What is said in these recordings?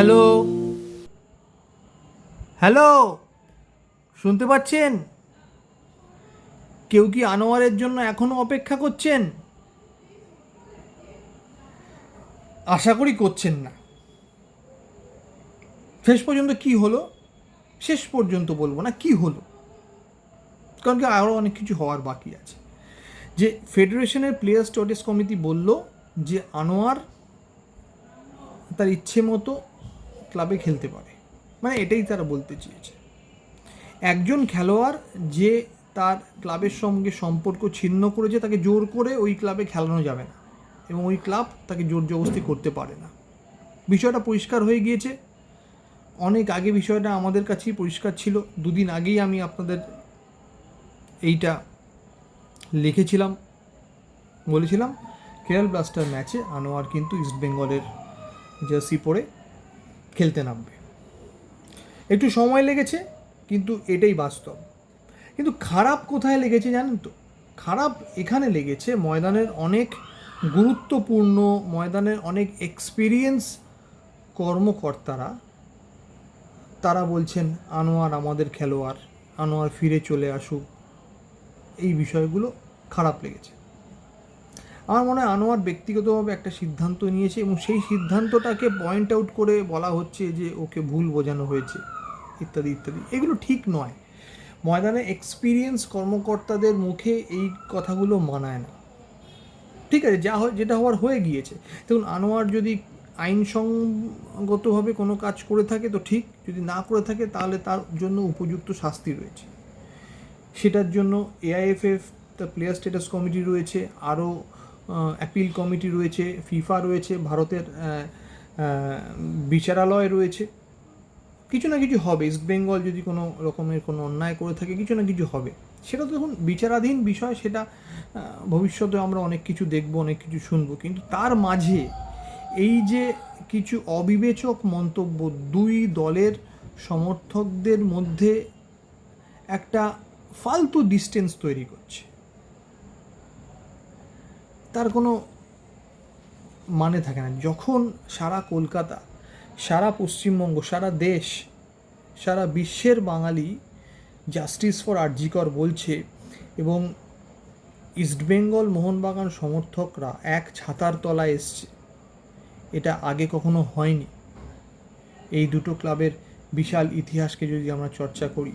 Hello? Hello? শুনতে পাচ্ছেন? কেউ কি আনোয়ারের জন্য এখনও অপেক্ষা করছেন? আশা করি করছেন না। শেষ পর্যন্ত কি হলো? শেষ পর্যন্ত বলব না, কি হলো? কারণ কি আরও অনেক কিছু হওয়ার বাকি আছে। যে ফেডারেশনের প্লেয়ার স্টোরেজ কমিটি বলল যে আনোয়ার তার ইচ্ছে মতো ক্লাবে খেলতে পারে। মানে এটাই তারা বলতে চেয়েছে। একজন খেলোয়াড় যে তার ক্লাবের সঙ্গে সম্পর্ক ছিন্ন করেছে, তাকে জোর করে ওই ক্লাবে খেলানো যাবে না এবং ওই ক্লাব তাকে জোর জবস্তি করতে পারে না। বিষয়টা পরিষ্কার হয়ে গিয়েছে। অনেক আগে বিষয়টা আমাদের কাছেই পরিষ্কার ছিল। দুদিন আগেই আমি আপনাদের এইটা লিখেছিলাম, বলেছিলাম, কেরল ব্লাস্টার ম্যাচে আনোয়ার কিন্তু ইস্টবেঙ্গলের জার্সি পরে খেলতে নামবে। একটু সময় লেগেছে, কিন্তু এটাই বাস্তব। কিন্তু খারাপ কোথায় লেগেছে জানেন তো? খারাপ এখানে লেগেছে ময়দানের অনেক গুরুত্বপূর্ণ, ময়দানের অনেক এক্সপিরিয়েন্স কর্মকর্তারা। তারা বলছেন, আনোয়ার আমাদের খেলোয়াড়, আনোয়ার ফিরে চলে আসুক। এই বিষয়গুলো খারাপ লেগেছে। আমার মনে হয় আনোয়ার ব্যক্তিগতভাবে একটা সিদ্ধান্ত নিয়েছে এবং সেই সিদ্ধান্তটাকে পয়েন্ট আউট করে বলা হচ্ছে যে ওকে ভুল বোঝানো হয়েছে, ইত্যাদি ইত্যাদি। এগুলো ঠিক নয়। ময়দানে এক্সপিরিয়েন্স কর্মকর্তাদের মুখে এই কথাগুলো মানায় না। ঠিক আছে, যা যেটা হওয়ার হয়ে গিয়েছে। দেখুন, আনোয়ার যদি আইনসঙ্গতভাবে কোনো কাজ করে থাকে তো ঠিক, যদি না করে থাকে তাহলে তার জন্য উপযুক্ত শাস্তি রয়েছে। সেটার জন্য AIFF the player status committee রয়েছে, আরও অ্যাপিল কমিটি রয়েছে ফিফা রয়েছে, ভারতের বিচারালয় রয়েছে। কিছু না কিছু হবে ইস্ট বেঙ্গল যদি কোনো রকমের কোনো অন্যায় করে থাকে, কিছু না কিছু হবে। সেটা তো দেখুন, বিচারাধীন বিষয়, সেটা ভবিষ্যতে আমরা অনেক কিছু দেখব, অনেক কিছু শুনব। কিন্তু তার মাঝে এই যে কিছু অবিবেচক মন্তব্য দুই দলের সমর্থকদের মধ্যে একটা ফালতু ডিস্টেন্স তৈরি করছে। তার কোনো মানে থাকে না। যখন সারা কলকাতা, সারা পশ্চিমবঙ্গ, সারা দেশ, সারা বিশ্বের বাঙালি জাস্টিস ফর আরজিকর বলছে এবং ইস্টবেঙ্গল মোহনবাগান সমর্থকরা এক ছাতার তলায় এসছে। এটা আগে কখনো হয়নি। এই দুটো ক্লাবের বিশাল ইতিহাসকে যদি আমরা চর্চা করি,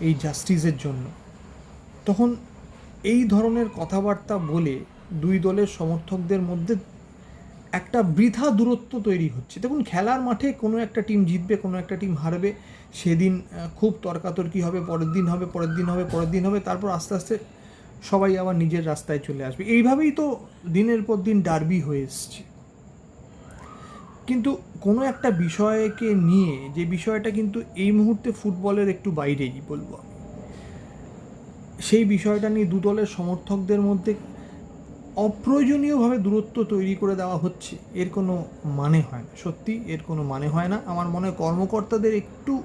এই জাস্টিসের জন্য, তখন এই ধরনের কথাবার্তা বলে দুই দলের সমর্থকদের মধ্যে একটা বৃথা দূরত্ব তৈরি হচ্ছে। দেখুন, খেলার মাঠে কোনো একটা টিম জিতবে, কোনো একটা টিম হারবে। সেদিন খুব তর্কাতর্কি হবে, পরের দিন হবে, পরের দিন হবে, পরের দিন হবে, তারপর আস্তে আস্তে সবাই আবার নিজের রাস্তায় চলে আসবে। এইভাবেই তো দিনের পর দিন ডার্বি হয়ে এসছে। কিন্তু কোনো একটা বিষয়কে নিয়ে, যে বিষয়টা কিন্তু এই মুহূর্তে ফুটবলের একটু বাইরেই বলব আমি। সেই বিষয়টা নিয়ে দু দলের সমর্থকদের মধ্যে অপ্রয়োজনীয়ভাবে দূরত্ব তৈরি করে দেওয়া হচ্ছে, এর কোনো মানে হয় না। সত্যি, এর কোনো মানে হয় না। আমার মনে হয় কর্মকর্তাদের একটু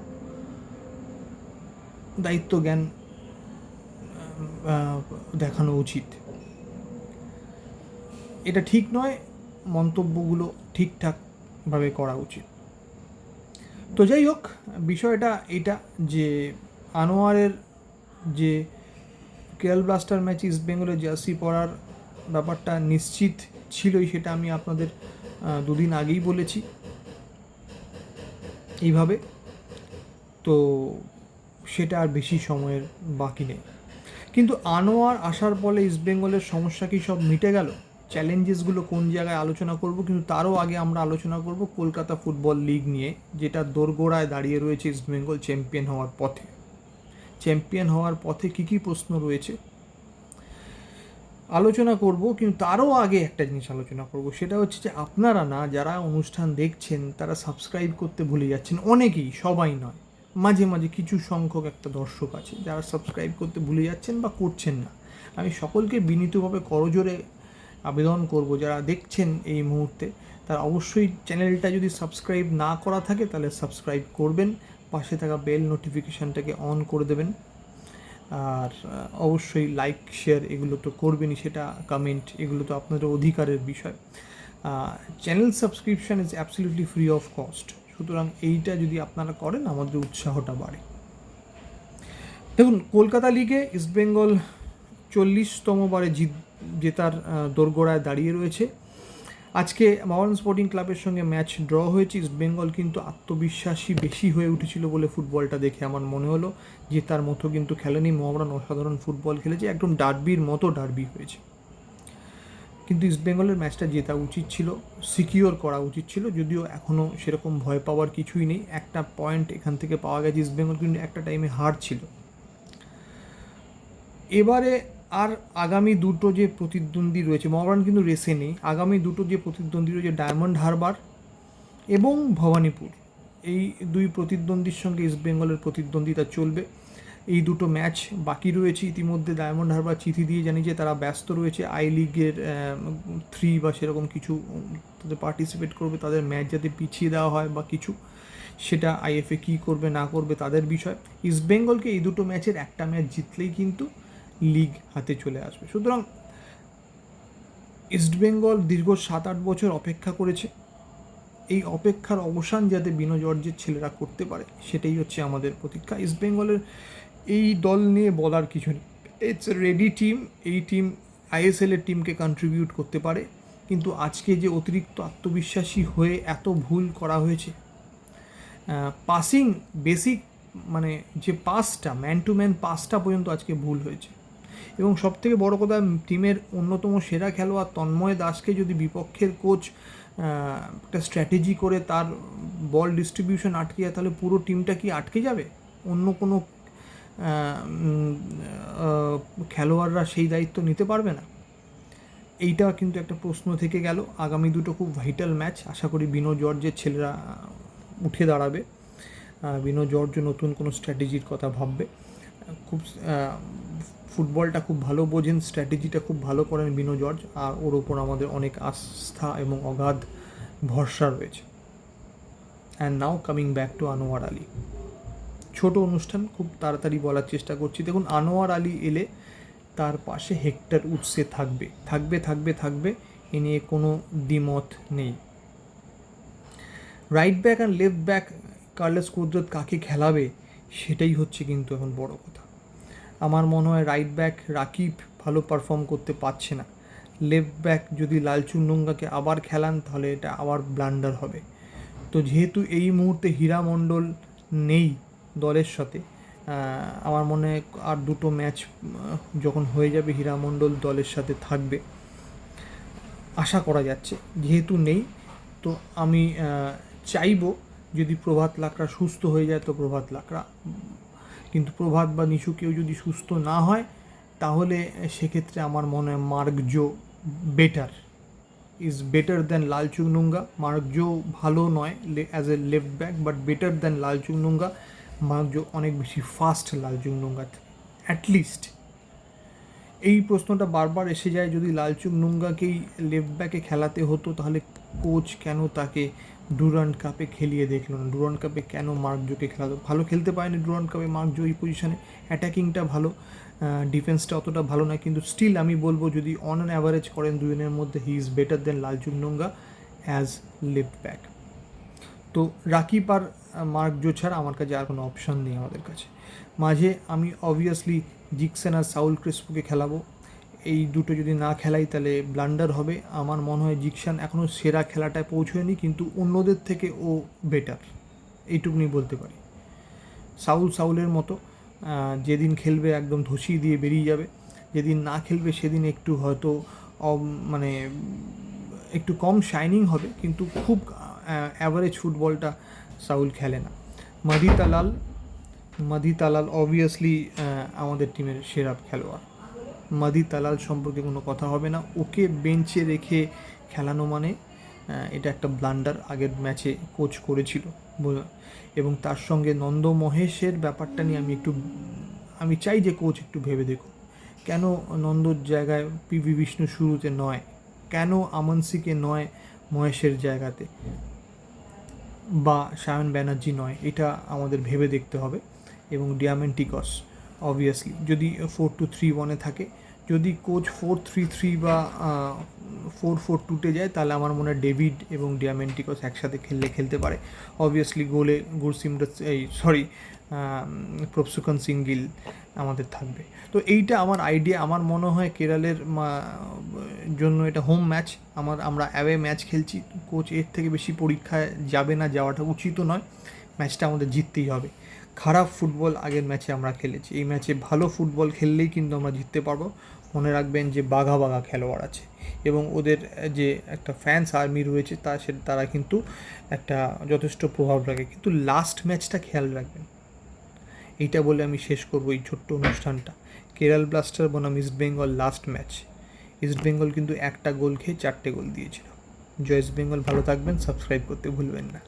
দায়িত্ব জ্ঞান দেখানো উচিত। এটা ঠিক নয়, মন্তব্যগুলো ঠিকঠাকভাবে করা উচিত। তো যাই হোক, বিষয়টা এটা যে আনোয়ারের যে কেএল ব্লাস্টার ম্যাচ ইস্ট বেঙ্গলের জার্সি পরার ব্যাপারটা নিশ্চিত ছিলই, সেটা আমি আপনাদের দুদিন আগেই বলেছি। এইভাবে। তো সেটা আর বেশি সময়ের বাকি নেই। কিন্তু আনোয়ার আসার ফলে ইস্টবেঙ্গলের সমস্যা কি সব মিটে গেল? চ্যালেঞ্জেসগুলো কোন জায়গায় আলোচনা করব? কিন্তু তারও আগে আমরা আলোচনা করব কলকাতা ফুটবল লিগ নিয়ে, যেটা দোরগোড়ায় দাঁড়িয়ে রয়েছে ইস্টবেঙ্গল চ্যাম্পিয়ন হওয়ার পথে। চ্যাম্পিয়ন হওয়ার পথে কী কী প্রশ্ন রয়েছে? আলোচনা করব, কিন্তু তারও আগে একটা জিনিস আলোচনা করব, সেটা হচ্ছে যে আপনারা না, যারা অনুষ্ঠান দেখছেন, তারা সাবস্ক্রাইব করতে ভুলে যাচ্ছেন। অনেকেই, সবাই নয়, মাঝে মাঝে কিছু সংখ্যক একটা দর্শক আছে, যারা সাবস্ক্রাইব করতে ভুলে যাচ্ছেন বা করছেন না। আমি সকলকে বিনীতভাবে করজোরে আবেদন করব, যারা দেখছেন এই মুহূর্তে, তারা অবশ্যই চ্যানেলটা যদি সাবস্ক্রাইব না করা থাকে, তাহলে সাবস্ক্রাইব করবেন। পাশে থাকা বেল নোটিফিকেশানটাকে অন করে দেবেন। আর অবশ্যই লাইক, শেয়ার এগুলো তো করবেনই, সেটা কমেন্ট এগুলো তো আপনাদের অধিকারের বিষয়। Channel subscription is absolutely free of cost সুতরাং এইটা যদি আপনারা করেন, আমাদের উৎসাহটা বাড়ে। দেখুন, কলকাতা লিগে ইস্টবেঙ্গল চল্লিশতম বারে জিত জেতার দোরগোড়ায় দাঁড়িয়ে রয়েছে। আজকে মাওয়ান স্পোর্টিং ক্লাবের সঙ্গে ম্যাচ ড্র হয়েছে। ইস্টবেঙ্গল কিন্তু আত্মবিশ্বাসী বেশি হয়ে উঠেছিল বলে ফুটবলটা দেখে আমার মনে হলো যে তার মতো কিন্তু খেলেনি মোহামডান অসাধারণ ফুটবল খেলেছে, একদম ডার্বির মতো ডার্বি হয়েছে। কিন্তু ইস্টবেঙ্গলের ম্যাচটা জেতা উচিত ছিল সিকিওর করা উচিত ছিল, যদিও এখনও সেরকম ভয় পাওয়ার কিছুই নেই। একটা পয়েন্ট এখান থেকে পাওয়া গেছে ইস্টবেঙ্গল কিন্তু একটা টাইমে হার ছিল। এবারে আর আগামী দুটো যে প্রতিদ্বন্দ্বী রয়েছে মহারান কিন্তু রেসে নেই। আগামী দুটো যে প্রতিদ্বন্দ্বী রয়েছে ডায়মন্ড হারবার এবং ভবানীপুর। এই দুই প্রতিদ্বন্দ্বীর সঙ্গে ইস্টবেঙ্গলের প্রতিদ্বন্দ্বিতা চলবে। এই দুটো ম্যাচ বাকি রয়েছে। ইতিমধ্যে ডায়মন্ড হারবার চিঠি দিয়ে জানি যে তারা ব্যস্ত রয়েছে। আই লিগের থ্রি বা সেরকম কিছু তাদের পার্টিসিপেট করবে। তাদের ম্যাচ যাতে পিছিয়ে দেওয়া হয় বা কিছু, সেটা আইএফএ কী করবে না করবে তাদের বিষয়। ইস্টবেঙ্গলকে এই দুটো ম্যাচের একটা ম্যাচ জিতলেই কিন্তু লিগ হাতে চলে আসবে। সুতরাং ইস্টবেঙ্গল দীর্ঘ সাত আট বছর অপেক্ষা করেছে। এই অপেক্ষার অবসান যাতে বিনো জর্জের ছেলেরা করতে পারে, সেটাই হচ্ছে আমাদের প্রতীক্ষা। ইস্টবেঙ্গলের এই দল নিয়ে বলার কিছু নেই। ইটস রেডি টিম এই টিম আইএসএল এর টিমকে কন্ট্রিবিউট করতে পারে। কিন্তু আজকে যে অতিরিক্ত আত্মবিশ্বাসী হয়ে এত ভুল করা হয়েছে পাসিং বেসিক মানে যে পাসটা ম্যান টু ম্যান পাসটা পর্যন্ত আজকে ভুল হয়েছে। এবং সব থেকে বড় কথা, টিমের অন্যতম সেরা খেলোয়াড় তন্ময় দাসকে যদি বিপক্ষের কোচ একটা স্ট্র্যাটেজি করে তার বল ডিস্ট্রিবিউশন আটকে যায়, তাহলে পুরো টিমটা কি আটকে যাবে? অন্য কোনো খেলোয়াড়রা সেই দায়িত্ব নিতে পারবে না। এইটা কিন্তু একটা প্রশ্ন থেকে গেল। আগামী দুটো খুব ভাইটাল ম্যাচ আশা করি বিনো জর্জের ছেলেরা উঠে দাঁড়াবে। বিনো জর্জ নতুন কোনো স্ট্র্যাটেজির কথা ভাববে। খুব ফুটবলটা খুব ভালো বোঝেন, স্ট্র্যাটেজিটা খুব ভালো করেন বিনো জর্জ, আর ওর ওপর আমাদের অনেক আস্থা এবং অগাধ ভরসা রয়েছে। And now coming back to Anwar Ali. ছোট অনুষ্ঠান, খুব তাড়াতাড়ি বলার চেষ্টা করছি। দেখুন, আনোয়ার আলী এলে তার পাশে হেক্টর উৎসে থাকবে। থাকবে থাকবে থাকবে, এ নিয়ে কোনো দ্বিমত নেই। Right back and left back Carles Cuadrat কাকে খেলাবে, সেটাই হচ্ছে কিন্তু এখন বড় কথা। আমার মনে হয় রাইট ব্যাক রাকিব ভালো পারফর্ম করতে পারছে না। লেফট ব্যাক যদি লালচুন্ডুঙ্গাকে আবার খেলান, তাহলে এটা আবার ব্লান্ডার হবে। তো যেহেতু এই মুহূর্তে হীরা মণ্ডল নেই দলের সাথে আমার মনে হয় আর দুটো ম্যাচ যখন হয়ে যাবে হীরা মণ্ডল দলের সাথে থাকবে। আশা করা যাচ্ছে, যেহেতু নেই, তো আমি চাইব যদি প্রভাত লাকড়া সুস্থ হয়ে যায়, তো প্রভাত লাকড়া কিন্তু প্রভাত বা নিশু কেউ যদি সুস্থ না হয়, তাহলে সেক্ষেত্রে আমার মনে হয় Mark Zo better is better than Lalchungnunga Mark Zo ভালো নয় as a left back but better than Lalchungnunga Mark Zo অনেক বেশি ফাস্ট লালচুং নুঙ্গা অ্যাটলিস্ট এই প্রশ্নটা বারবার এসে যায়, যদি লালচুং নুঙ্গাকেই লেফট ব্যাকে খেলাতে হতো, তাহলে কোচ কেন তাকে ডুরান্ড কাপে খেলিয়ে দেখল না। ডুরান্ড কাপে কেন মার্ক জোকে খেলাতো ভালো খেলতে পারেনি ডুরান্ড কাপে মার্ক জো এই পজিশনে অ্যাটাকিংটা ভালো ডিফেন্সটা অতটা ভালো নয়। কিন্তু স্টিল আমি বলব যদি অন অ্যান অ্যাভারেজ করেন দুজনের মধ্যে he is better than Lalchungnunga as left back তো রাকিব আর মার্ক জো ছাড়া আমার কাছে আর কোনো অপশান নেই আমাদের কাছে। মাঝে আমি অবভিয়াসলি জিকসেন আর সাউল ক্রিস্পোকে খেলাবো। এই দুটো যদি না খেলাই তাহলে ব্লান্ডার হবে। আমার মনে হয় জিকশান এখনও সেরা খেলাটায় পৌঁছয়নি, কিন্তু অন্যদের থেকে ও বেটার এইটুকুনি বলতে পারি। সাউল সাউলের মতো যেদিন খেলবে একদম ধসিয়ে দিয়ে বেরিয়ে যাবে। যেদিন না খেলবে সেদিন একটু হয়তো মানে একটু কম শাইনিং হবে, কিন্তু খুব অ্যাভারেজ ফুটবলটা সাউল খেলে না। মাদি তালাল মাদি তালাল অবভিয়াসলি আমাদের টিমের সেরা খেলোয়াড়। মাদি তালাল সম্পর্কে কোনো কথা হবে না। ওকে বেঞ্চে রেখে খেলানো মানে এটা একটা ব্লান্ডার আগের ম্যাচে কোচ করেছিল। এবং তার সঙ্গে নন্দ মহেশের ব্যাপারটা নিয়ে আমি একটু, আমি চাই যে কোচ একটু ভেবে দেখুন কেন নন্দর জায়গায় পিভি বিষ্ণু শুরুতে নয়? কেন আমনসিকে নয় মহেশের জায়গাতে? বা সায়ন ব্যানার্জি নয়? এটা আমাদের ভেবে দেখতে হবে। এবং ডিয়ামেন্টিকস অবভিয়াসলি যদি ফোর টু থ্রি ওয়ানে থাকে। যদি কোচ ফোর থ্রি থ্রি বা ফোর ফোর টুটে যায়, তাহলে আমার মনে হয় ডেভিড এবং ডিয়ামেন্টিকস একসাথে খেললে খেলতে পারে। অবভিয়াসলি গোলে গুরসিমরা এই সরি প্রপসুকন সিঙ্গিল আমাদের থাকবে। তো এইটা আমার আইডিয়া আমার মনে হয় কেরালের জন্য এটা হোম ম্যাচ আমার, আমরা অ্যাওয়ে ম্যাচ খেলছি। কোচ এর থেকে বেশি পরীক্ষায় যাবে না, যাওয়াটা উচিত নয়। ম্যাচটা আমাদের জিততেই হবে। খারাপ ফুটবল আগের ম্যাচে আমরা খেলেছি। এই ম্যাচে ভালো ফুটবল খেললেই কিন্তু আমরা জিততে পারব। মনে রাখবেন যে বাঘা বাঘা খেলোয়াড় আছে এবং ওদের যে একটা ফ্যান্স আর্মি রয়েছে, তা সে তারা কিন্তু একটা যথেষ্ট প্রভাব রাখে। কিন্তু লাস্ট ম্যাচটা খেয়াল রাখবেন। এইটা বলে আমি শেষ করব এই ছোট্ট অনুষ্ঠানটা। কেরাল ব্লাস্টার বনাম East Bengal last match East Bengal কিন্তু একটা গোল খেয়ে চারটে গোল দিয়েছিল। জয় বেঙ্গল ভালো থাকবেন সাবস্ক্রাইব করতে ভুলবেন না।